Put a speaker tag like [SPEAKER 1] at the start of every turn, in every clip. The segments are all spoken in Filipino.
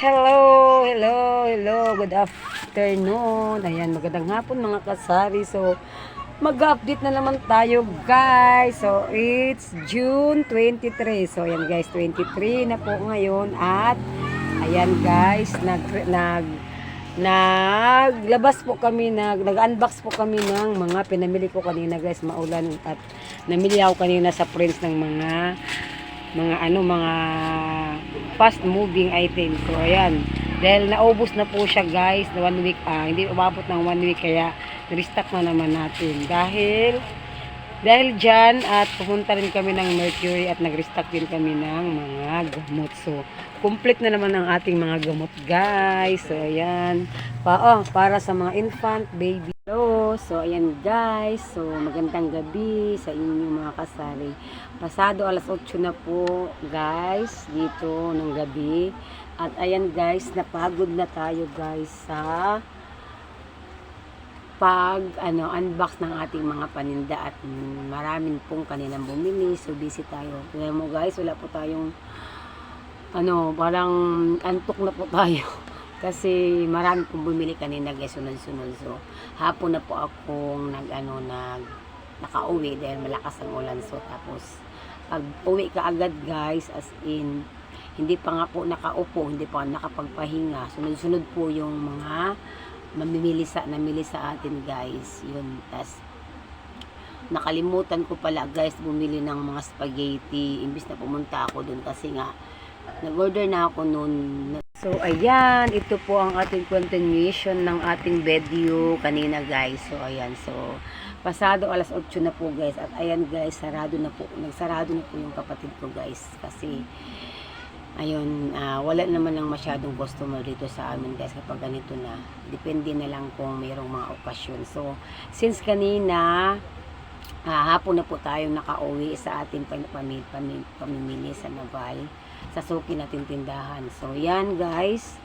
[SPEAKER 1] Hello, hello, hello. Good afternoon. Ayan, magandang hapon mga kasari. So, mag-update na naman tayo, guys. So, it's June 23. So, ayan guys, 23 na po ngayon. At, ayan guys, nag, nag, naglabas po kami, nag, nag-unbox po kami ng mga pinamili ko kanina guys, maulan. At, namili ako kanina sa prints ng mga mga ano mga fast moving items. So ayan. Dahil naubos na po siya guys na one week ah, hindi umabot ng one week kaya restock na naman natin. Dahil dahil dyan at pumunta rin kami ng Mercury at nag-restock din kami ng mga gamot. So, complete na naman ang ating mga gamot guys. So, ayan. Pa oh, para sa mga infant, baby. So, ayan guys. So, magandang gabi sa inyong mga kasari. Pasado alas 8 na po guys dito ng gabi. At ayan guys, napagod na tayo guys sa pag ano unbox ng ating mga paninda at maraming pong kanilang bumili so busy tayo kaya mo guys wala po tayong ano parang antok na po tayo kasi marami pong bumili kanina guys sunod-sunod so hapon na po akong nag ano nag nakauwi dahil malakas ang ulan. So tapos pag uwi ka agad guys as in hindi pa nga po nakaupo hindi pa nakapagpahinga. Sunod-sunod po yung mga mamimili sa namili sa atin guys. Yun tas nakalimutan ko pala guys bumili ng mga spaghetti. Imbis na pumunta ako dun kasi nga nag-order na ako noon so ayan ito po ang ating continuation ng ating video kanina guys so ayan so pasado alas 8 na po guys at ayan guys sarado na po nagsarado na po yung kapatid ko guys kasi ayun, ah, wala naman ng masyadong customer dito sa amin guys kapag ganito na. Depende na lang kung mayroong mga okasyon. So, since kanina, ah, hapon na po tayong nakauwi sa ating pam- pami- pami- pamimili sa Naval, sa suki natin tindahan. So, yan guys.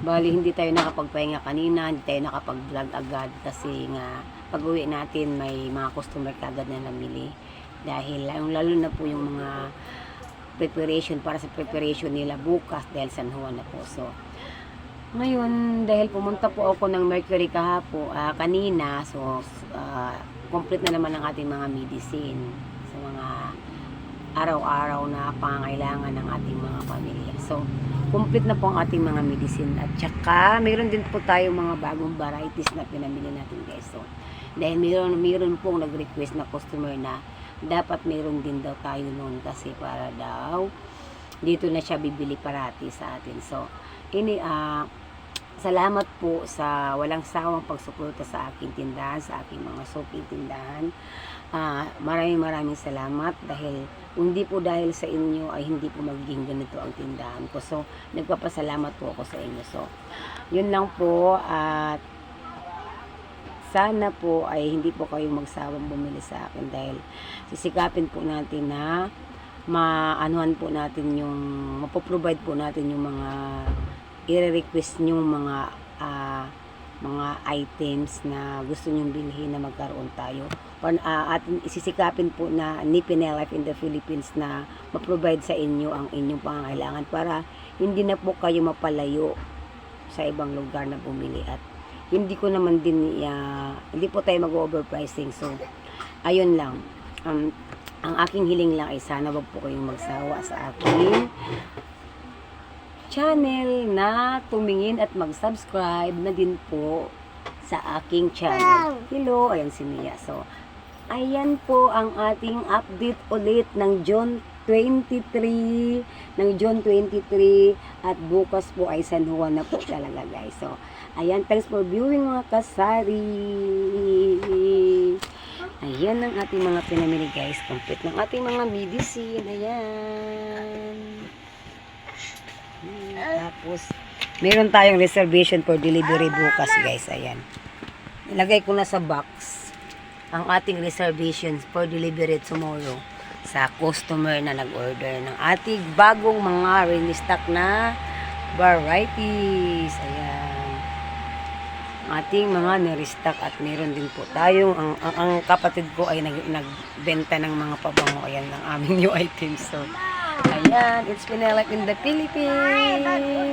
[SPEAKER 1] Bali, hindi tayo nakapagpahinga kanina, hindi tayo nakapag-vlog agad kasi nga pag uwi natin may mga customer kagad na namili. Dahil lalo na po yung mga preparation para sa preparation nila bukas dahil San Juan na po. So, ngayon, dahil pumunta po ako ng Mercury kahapo, ah, kanina, so, ah, complete na naman ang ating mga medicine sa mga araw-araw na pangangailangan ng ating mga pamilya. So, complete na po ang ating mga medicine. At saka, mayroon din po tayong mga bagong varieties na pinamili natin guys. So, dahil mayroon, mayroon pong nag-request na customer na dapat mayroon din daw tayo noon kasi para daw dito na siya bibili parati sa atin. So, ini ah salamat po sa walang sawang pagsuporta sa aking tindahan, sa aking mga soaping tindahan. Ah, maraming maraming salamat dahil hindi po dahil sa inyo ay hindi po magiging ganito ang tindahan ko. So, nagpapasalamat po ako sa inyo. So, yun lang po at sana po ay hindi po kayong magsawang bumili sa akin dahil sisikapin po natin na maanuhan po natin yung mapoprovide po natin yung mga i-request nyo mga ah, mga items na gusto nyong bilhin na magkaroon tayo. Or ah, atin isisikapin po na ni Life in the Philippines na ma-provide sa inyo ang inyong pangangailangan para hindi na po kayo mapalayo sa ibang lugar na bumili. At hindi ko naman din ah, hindi po tayo mag-overpricing. So ayun lang. Um, ang aking hiling lang ay sana wag po kayong magsawa sa aking channel na tumingin at mag-subscribe na din po sa aking channel. Hello, ayan si Mia. So, ayan po ang ating update ulit ng June 23, ng June 23 at bukas po ay San Juan na po talaga guys. So, ayan, thanks for viewing mga kasari. Ayan ang ating mga pinamili guys. Complete ng ating mga medicine. Ayan. Hmm, Tapos, meron tayong reservation for delivery bukas guys. Ayan. Ilagay ko na sa box ang ating reservations for delivery tomorrow sa customer na nag-order ng ating bagong mga restock na varieties. Ayan ating mga nirestock at meron din po tayong ang, ang, ang kapatid ko ay nag, nagbenta ng mga pabango ayan ng aming new items so Ayan, it's Penelope in the Philippines.